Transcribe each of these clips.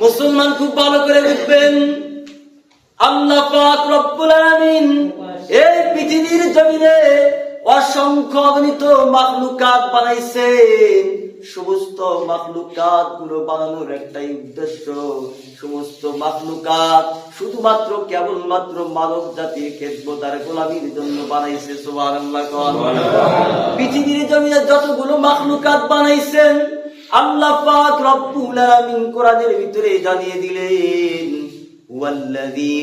মুসলমান খুব ভালো করে বুঝবেন। আল্লাহ পাক রব্বুল আলামিন এই পৃথিবীর জমিনে অসংখ্য অগণিত মাখলুকাত বানাইছেন সমস্ত মাখলুকাতগুলো বানানোর একটাই উদ্দেশ্য সমস্ত মাখলুকাত শুধুমাত্র কেবলমাত্র মানব জাতির খেদমত আর গোলামির জন্য বানাইছে কোন পৃথিবীর জমিনে যতগুলো মাখলুকাত বানাইছেন আল্লাহ পাক রব্বুল আলামিন কোরআনের ভিতরে জানিয়ে দিলেন, ওয়াল্লাযী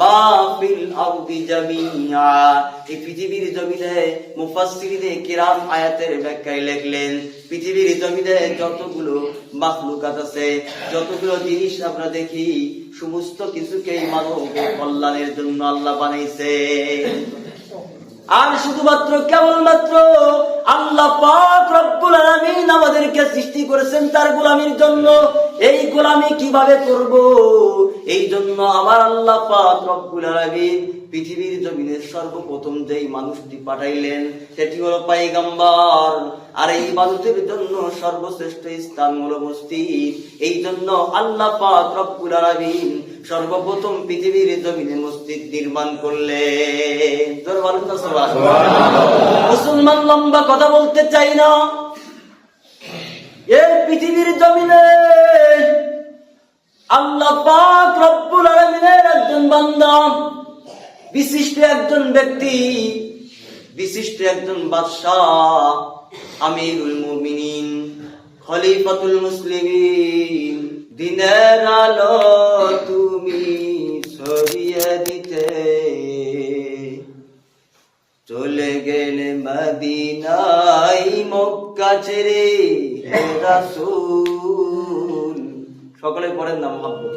মা ফিল আরদি জামিআ। এই পৃথিবীর জমিনে মুফাসসিরিনে কিরাম আয়াতের ব্যাখ্যায় লিখলেন, পৃথিবীর জমিনে যতগুলো মাখলুকাত আছে, যতগুলো জিনিস আমরা দেখি, সমস্ত কিছুকেই মানবের কল্যাণের জন্য আল্লাহ বানাইছে। আর শুধুমাত্র কেবলমাত্র আল্লাহ পাক রব্বুল আলামিন আমাদেরকে সৃষ্টি করেছেন তার গোলামির জন্য। এই গোলামি কীভাবে করব? এই জন্য আমার আল্লাহ পাক রব্বুল আলামিন পৃথিবীর জমিনে সর্বপ্রথম যেই মানুষটি পাঠাইলেন সেটি হলো পাইগাম্বার। আর এই মানুষের জন্য সর্বশ্রেষ্ঠ স্থান হলো মসজিদ। এই জন্য আল্লাহ পাক রব্বুল আলামিন সর্বপ্রথম পৃথিবীর জমিনে মসজিদ নির্মাণ সুবহানাল্লাহ। মুসলমান লম্বা কথা বলতে চাই না। এই পৃথিবীর জমিনে আল্লাহ পাক রব্বুল আলামিনের একজন বান্দা বিশিষ্ট একজন ব্যক্তি, বিশিষ্ট একজন বাদশাহ, আমিরুল মুমিনিন, খলিফাতুল মুসলিমিন। দিনের আলো তুমি ছড়িয়ে দিতে। চলে গেলে মদিনাই মক্কা ছেড়ে রাসূল। সকলে পড়েন না মোহাম্মদ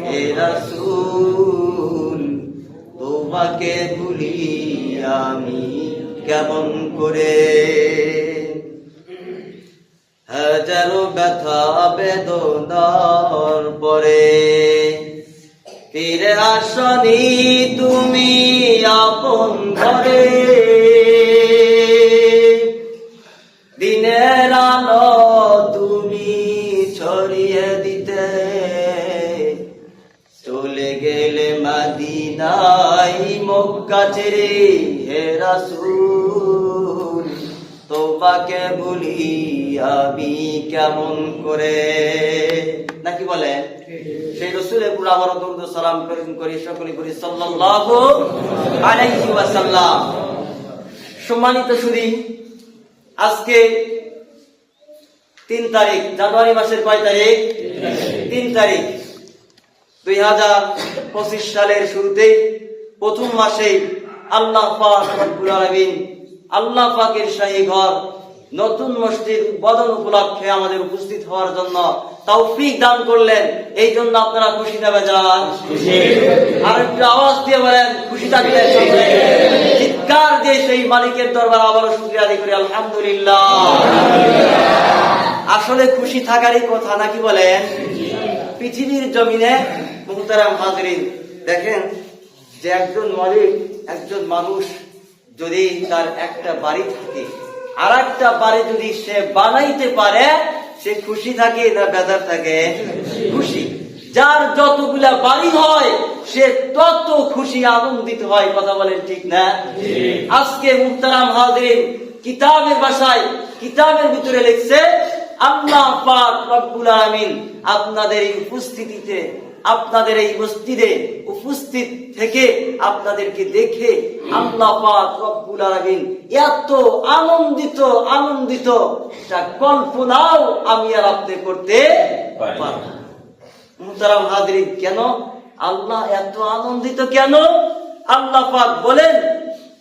হে রাসূল। তোমাকে ভুলি আমি কেমন করে? হাজারো ব্যথা বেদনার পরে তীরে আসনি তুমি আপন ঘরে। মক্কা ছেড়ে হে রাসূল তোমাকে বলি আমি কেমন করে? নাকি বলেন সেই রসুলের পুরো আবার দরুদ সালাম করি করি, সকলে সাল্লাল্লাহু আলাইহি ওয়াসাল্লাম। সম্মানিত সুদী, আজকে তিন তারিখ, জানুয়ারি মাসের কয় তারিখ? তিন তারিখ। দুই হাজার পঁচিশ সালের শুরুতেই প্রথম মাসে আল্লাহ আল্লাহ পাকের শাহী ঘর নতুন মসজিদ উদ্বোধন উপলক্ষে আমাদের উপস্থিত হওয়ার জন্য তৌফিক দান করলেন। এই জন্য আপনারা খুশি নেবে যান আর একটু আওয়াজ দিয়ে বলেন, খুশি থাকলে? চিৎকার দিয়ে সেই মালিকের দরবার আবারও শুক্রিয়া আদায় করি, আলহামদুলিল্লাহ। আসলে খুশি থাকারই কথা নাকি বলেন? পৃথিবীর জমিনে মুহতারাম হাজরিন, দেখেন যে একজন মালিক একজন মানুষ যদি তার একটা বাড়ি থাকে আর একটা বাড়ি যদি সে বানাইতে পারে, সে খুশি থাকে না বেজার থাকে? খুশি। যার যতগুলা বাড়ি হয়, সে তত খুশি, আনন্দিত হয়। কথা বলেন ঠিক না? আজকে মুহতারাম হাজরিন কিতাবের বাসায়, কিতাবের ভিতরে লিখছে, আল্লাহ পাক রব্বুল আলামিন আপনাদের এই উপস্থিতিতে আপনাদের এই মসজিদে উপস্থিত থেকে আপনাদেরকে দেখে আল্লাহ পাক রব্বুল আলামিন এত আনন্দিত আনন্দিত যা কল্পনাও আমি আর আপনি করতে পারি না। মুহতারাম হাজরিন কেন? আল্লাহ এত আনন্দিত কেন? আল্লাহ পাক বলেন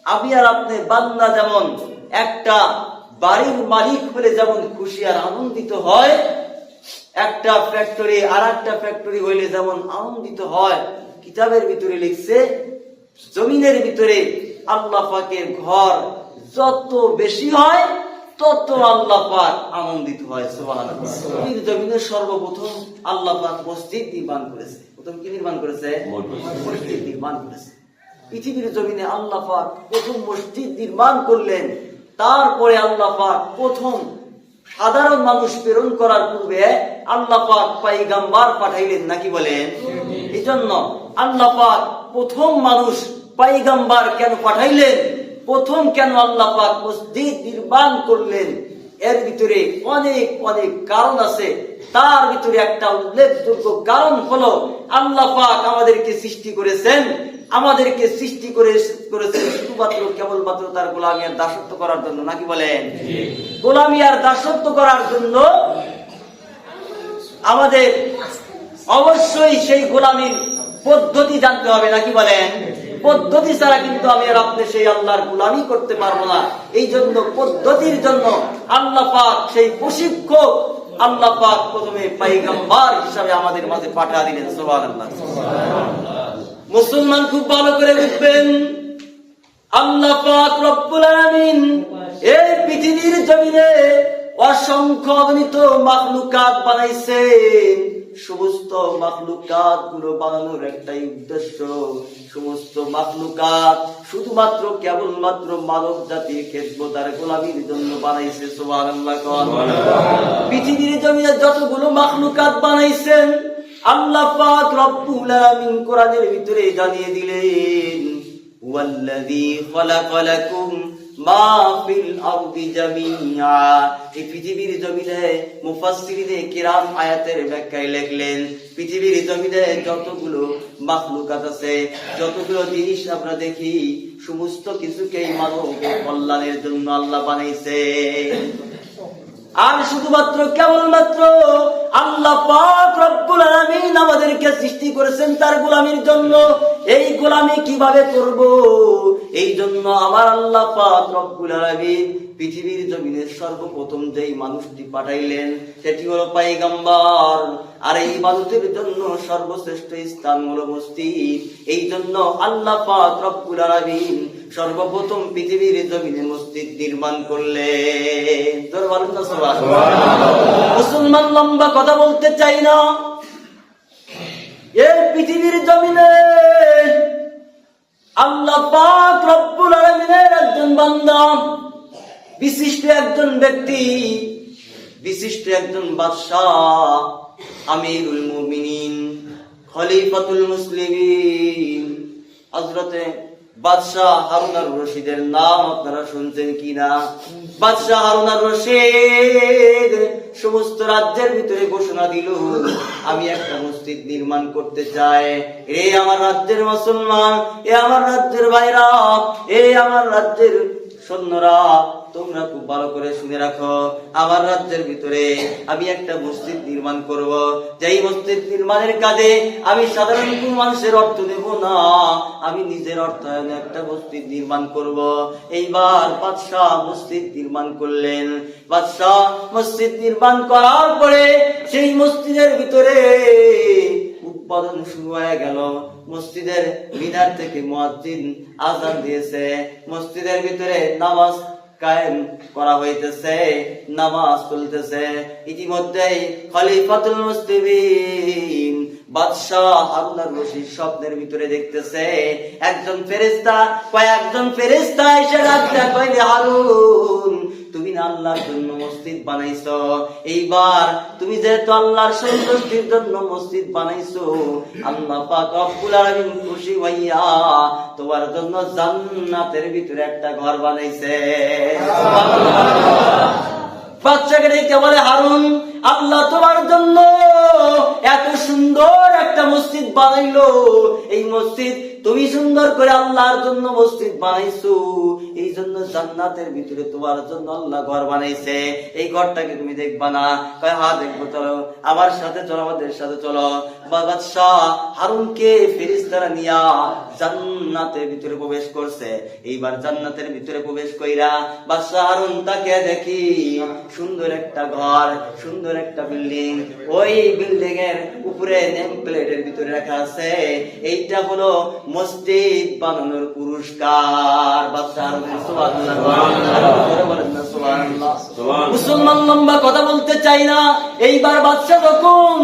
আমি আর আপনি বান্দা যেমন একটা বাড়ির মালিক হলে যেমন খুশি আর আনন্দিত হয় একটা ফ্যাক্টরি আর একটা ফ্যাক্টরি হইলে যেমন আনন্দিত হয় কিতাবের ভিতরে লিখছে জমিনের ভিতরে আল্লাহ পাকের ঘর যত বেশি হয় তত আল্লাহ পাক আনন্দিত হয় সুবহানাল্লাহ। পৃথিবীর জমিনে সর্বপ্রথম আল্লাহ পাক মসজিদ নির্মাণ করেছে। প্রথম কি নির্মাণ করেছে। মসজিদ নির্মাণ করেছে। পৃথিবীর জমিনে আল্লাহ পাক প্রথম মসজিদ নির্মাণ করলেন তারপরে আল্লাহ পাক প্রথম সাধারণ মানুষ প্রেরণ করার পূর্বে আল্লাহ পাক পাইগাম্বার পাঠাইলেন নাকি বলেন? এই জন্য আল্লাহ পাক প্রথম মানুষ পাইগাম্বার কেন পাঠাইলেন? প্রথম কেন আল্লাহ পাক মসজিদ নির্মাণ করলেন? এর ভিতরে অনেক অনেক কারণ আছে। তার ভিতরে একটা উল্লেখযোগ্য কারণ হলো, আল্লাহ পাক আমাদেরকে সৃষ্টি করেছেন আমাদেরকে সৃষ্টি করে করেছেন শুধুমাত্র কেবলমাত্র তার গোলামি আর দাসত্ব করার জন্য নাকি বলেন? গোলামি আর দাসত্ব করার জন্য আমাদের অবশ্যই সেই গোলামির পদ্ধতি জানতে হবে নাকি বলেন? পদ্ধতি ছাড়া কিন্তু আমি আর আপনি সেই আল্লাহর গোলামি করতে পারব না। এই জন্য পদ্ধতির জন্য আল্লাহ পাক সেই প্রশিক্ষক আল্লাহ পাক প্রথমে পাইগাম্বার হিসাবে আমাদের মাঝে পাঠা দিলেন সোহান আল্লাহ মুসলমান খুব ভালো করে বুঝবেন। আল্লাহ পাক রব্বুল আলামিন এই পৃথিবীর জমিনে অসংখ্য অগণিত মাখলুকাত বানাইছেন। সমস্ত মাখলুকাতগুলো বানানোর একটাই উদ্দেশ্য সমস্ত মাখলুকাত শুধুমাত্র কেবলমাত্র মানব জাতির খেদমতার গোলামির জন্য বানাইছে কন পৃথিবীর জমিনে যতগুলো মাখলুকাত বানাইছেন পৃথিবীর জমিনে যতগুলো মাখলুকাত আছে, যতগুলো জিনিস আমরা দেখি, সমস্ত কিছুকেই মানবের কল্যাণের জন্য আল্লাহ বানাইছে আর শুধুমাত্র কেবলমাত্র আল্লাহ পাক রব্বুল আলামিন আমাদেরকে সৃষ্টি করেছেন তার গোলামির জন্য। এই গোলামি কীভাবে করব? এই জন্য আমার আল্লাহ পাক রব্বুল আলামিন পৃথিবীর জমিনের সর্বপ্রথম যেই মানুষটি পাঠাইলেন সেটি হলো পাইগাম্বার আর এই ইবাদতের জন্য সর্বশ্রেষ্ঠ স্থান হলো মসজিদ। এই জন্য আল্লাহ পাক রব্বুল আলামিন সর্বপ্রথম পৃথিবীর জমিনে মসজিদ নির্মাণ করলে। মুসলমান লম্বা কথা বলতে চাই না। এই পৃথিবীর জমিনে আল্লাহ একজন বান্দা, বিশিষ্ট একজন ব্যক্তি, বিশিষ্ট একজন বাদশাহ, আমিরুল মুমিনিন, খলিফাতুল মুসলিমিন। হযরতে বাদশাহ হারুনার রশিদের নাম আপনারা শুনছেন কিনা? বাদশাহ হারুনার রশিদ সমস্ত রাজ্যের ভিতরে ঘোষণা দিল, আমি একটা মসজিদ নির্মাণ করতে চাই। এ আমার রাজ্যের মুসলমান, এ আমার রাজ্যের ভাইরা এ আমার রাজ্যের সৈন্যরা, তোমরা খুব ভালো করে শুনে রাখো। আমার রাজ্যের ভিতরে আমি একটা মসজিদ নির্মাণ করব। যেই মসজিদ নির্মাণের কাজে আমি সাধারণ কোনো মানুষের অর্থ দেব না, আমি নিজের অর্থায়নে একটা মসজিদ নির্মাণ করব। এইবার বাদশাহ মসজিদ নির্মাণ করলেন। বাদশাহ মসজিদ নির্মাণ করার পরে সেই মসজিদের ভিতরে উৎপাদন শুরু হয়ে গেল। মসজিদের মিনার থেকে মুয়াজ্জিন আজান দিয়েছে। মসজিদের ভিতরে নামাজ কায়েম করা হইতেছে, নামাজ চলতেছে। ইতিমধ্যেই খলিফাতুল মুসলিমিন বাদশাহ হারুনার রশিদ স্বপ্নের ভিতরে দেখতেছে, একজন ফেরেশতা কয়েকজন ফেরেশতা এসে ডাকতে কইলে হারুন, তুমি না আল্লাহর জন্য মসজিদ বানাইছো। এইবার তুমি যেহেতু আল্লাহর সন্তুষ্টির জন্য মসজিদ বানাইছো, আল্লাহ পাক খুশি হইয়া তোমার জন্য জান্নাতের ভিতরে একটা ঘর বানাইছে। বাচ্চাকে বলে, হারুন, আল্লাহ তোমার জন্য এত সুন্দর একটা মসজিদ বানাইলো। এই মসজিদ তুমি সুন্দর করে আল্লাহর জন্য মসজিদ বানাইছো এই জন্য জান্নাতের ভিতরে তোমার জন্য আল্লাহ ঘর বানাইছে। এই ঘরটাকে তুমি দেখবা না। কয় হ্যাঁ দেখব, চলো। আমার সাথে চলো, আমাদের সাথে চলো। বাদশাহ হারুনকে নিয়া জান্নাতের ভিতরে প্রবেশ করছে। এইবার জান্নাতের ভিতরে প্রবেশ কইরা বাদশাহ হারুন তাকে দেখি, সুন্দর একটা ঘর, সুন্দর একটা বিল্ডিং। ওই বিল্ডিং এর উপরে নেম প্লেটের ভিতরে রাখা আছে। এইটা হলো মসজিদ বানানোর পুরস্কার মুসলমান লম্বা কথা বলতে চাই না। এইবার বাচ্চা তখন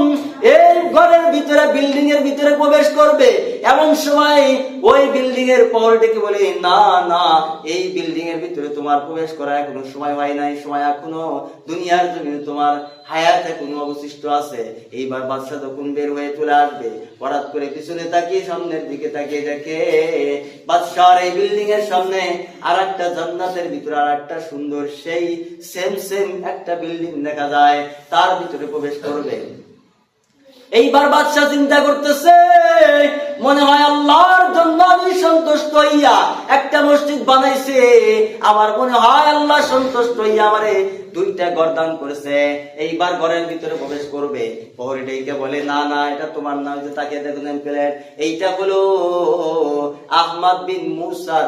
এই ঘরের ভিতরে বিল্ডিং এর ভিতরে প্রবেশ করবে এমন সময় ওই বিল্ডিং এর পর ডেকে বলে, না না, এই বিল্ডিং এর ভিতরে তোমার প্রবেশ করা এখনও সময় হয় নাই, সময় এখনও দুনিয়ার জমিনে তোমার হায়াত এখনও অবশিষ্ট আছে। এইবার বাদশা তখন বের হয়ে চলে আসবে। হঠাৎ করে পিছনে তাকিয়ে সামনের দিকে তাকিয়ে দেখে বাদশার এই বিল্ডিং এর সামনে আর একটা জান্নাতের ভিতরে আর একটা সুন্দর, সেই সেম সেম একটা বিল্ডিং দেখা যায়, তার ভিতরে প্রবেশ করবে। এইবার বাদশাহ চিন্তা করতেছে, মনে হয় আল্লাহর জন্য আমি সন্তুষ্ট হইয়া একটা মসজিদ বানাইছে। আমার মনে হয় আল্লাহ সন্তুষ্ট হইয়া আমারে দুইটা ঘর দান করেছে। এইবার ঘরের ভিতরে প্রবেশ করবে। প্রহরীটাইকে বলে, না না, এটা তোমার নাম যে তাকে দেখুন এইটা হলো আহমদ বিন মুসার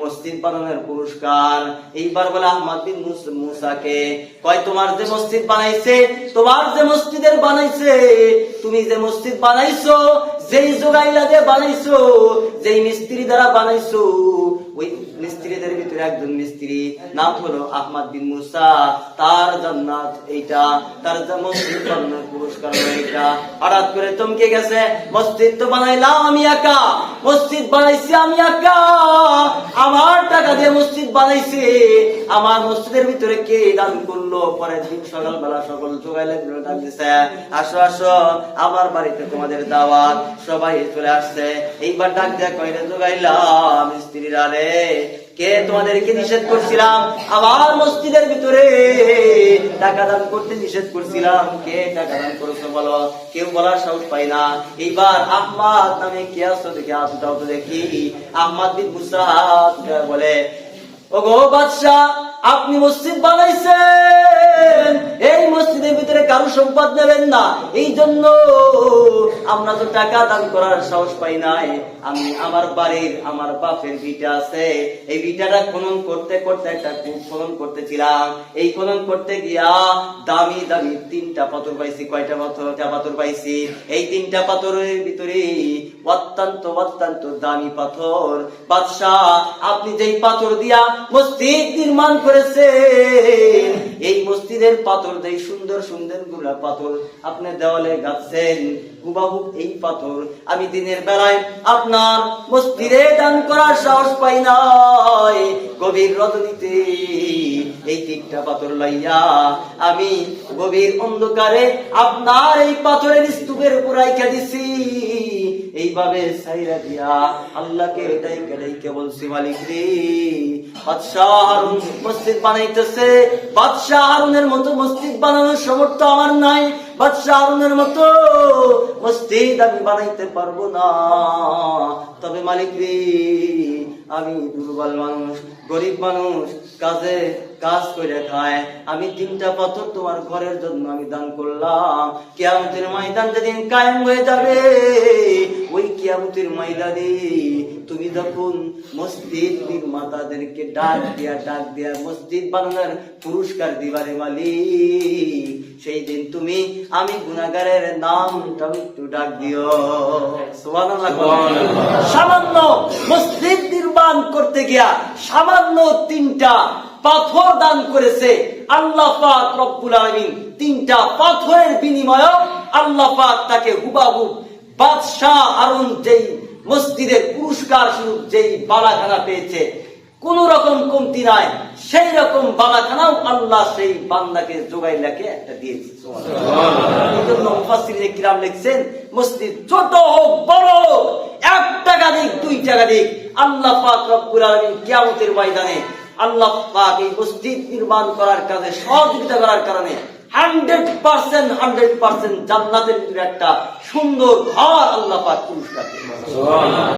মসজিদ বানানোর পুরস্কার। এইবার বলে আহমদ বিন মুসাকে, কয়, তোমার যে মসজিদ বানাইছে, তোমার যে মসজিদের বানাইছে, তুমি যে মসজিদ বানাইছো, যেই জোগাইলা দিয়ে বানাইছো, যেই মিস্ত্রি দ্বারা বানাইছো ওই মিস্ত্রিদের ভিতরে একজন মিস্ত্রি, নাম হলো আহমদ বিন মুসা। তার জান্নাত এইটা, তার মসজিদ বানানোর পুরস্কার এইটা। হঠাৎ করে চমকে গেছে, মসজিদ তো বানাইলাম আমি একা, মসজিদ বানাইছি আমি একা। আমার টাকা দিয়ে মসজিদ বানাইছে। আমার মসজিদের ভিতরে কে দান করল? পরের দিন সকালবেলা সকল জোগাইলে ডাক দিছে, আসো আসো, আমার বাড়িতে তোমাদের দাওয়াত। সবাই চলে আসছে। এইবার ডাক দেয়া কয়রে জোগাইলাম স্ত্রীরা রে? কে তোমাদেরকে নিষেধ করছিলাম? আমার মসজিদের ভিতরে। টাকা দান করতে নিষেধ করছিলাম। কে টাকা দান করেছ বলো? কেউ বলার সাহস পাই না। এইবার আহমাদ নামে কে আসতো দেখি? আসটাও তো দেখি। আহমাদ বলে ওগো বাদশাহ, আপনি মসজিদ বানাইছেন। এই মসজিদের ভিতরে কারও সম্পদ নেবেন না। এই জন্য আমরা তো টাকা দান করার সাহস পাই নাই। আমি আমার বাড়ির, আমার বাপের ভিটা আছে। এই ভিটাটা খনন করতে করতে একটা কূপ খনন করতেছিলাম। এই খনন করতে গিয়া দামি দামি তিনটা পাথর পাইছি। কয়টা পাথর? পাথর পাইছি। এই তিনটা পাথরের ভিতরে অত্যন্ত অত্যন্ত দামি পাথর। বাদশাহ, আপনি যেই পাথর দিয়া মসজিদ নির্মাণ করেছেন এই মসজিদের পাথর যেই সুন্দর সুন্দরগুলা পাথর। আপনি দেওয়ালে গাচ্ছেন হুবাহু এই পাথর। আমি দিনের বেলায় আপনার মসজিদে দান করার সাহস পাই নাই। গভীর রজনীতে এই তিনটা পাথর লইয়া আমি গভীর অন্ধকারে আপনার এই পাথরের স্তূপের উপর রাইখা দিছি। এইভাবে সাইরা দিয়া আল্লাহকে এটাই কেড়াইকে বলছি মালিক রে বাদশাহ হারুন মসজিদ বানাইতেছে। বাদশাহ মতো মসজিদ বানানোর সমর্থ আমার নাই। বাদশাহ হারুনের মতো মসজিদ আমি বানাইতে পারব না। তবে মালিক রে, আমি দুর্বল মানুষ, গরিব মানুষ, কাজে কাজ করে খায়। আমি তিনটা পাথর তোমার ঘরের জন্য আমি দান করলাম। কিয়ামতের ময়দান যেদিন কায়েম হয়ে যাবে, ওই কিয়ামতের ময়দানে তুমি যখন মসজিদ নির্মাতাদেরকে ডাক দিয়া ডাক দিয়া মসজিদ বানানোর পুরস্কার দিবারে মালিক সেই দিন তুমি আমি গুনাগারের নামটা একটু ডাক দিও। সামান্য মসজিদ নির্মাণ করতে গিয়া সামান্য তিনটা পাথর দান করেছে আল্লাহ পাক রব্বুল আলামিন। তিনটা পাথরের বিনিময়ে আল্লাহ পাক তাকে হুবাহু বাদশাহ হারুন যেই মসজিদের পুরস্কার স্বরূপ যেই বালাখানা পেয়েছে। কোন রকম কমতি নাই। সেই রকম বালাখানাও আল্লাহ সেই বান্দাকে জোগাই লেখে একটা দিয়েছে। এই জন্য কিরাম লিখছেন মসজিদ ছোট হোক বড় হোক এক টাকা দিক দুই টাকা দিক আল্লাহ পাক রব্বুল আলামিন কিয়ামতের ময়দানে আল্লাহ পাক এই মসজিদ নির্মাণ করার কাজে সহযোগিতা করার কারণে হান্ড্রেড পার্সেন্ট হান্ড্রেড পার্সেন্ট জান্নাতের একটা সুন্দর ঘর আল্লাহ পাক পুরস্কার।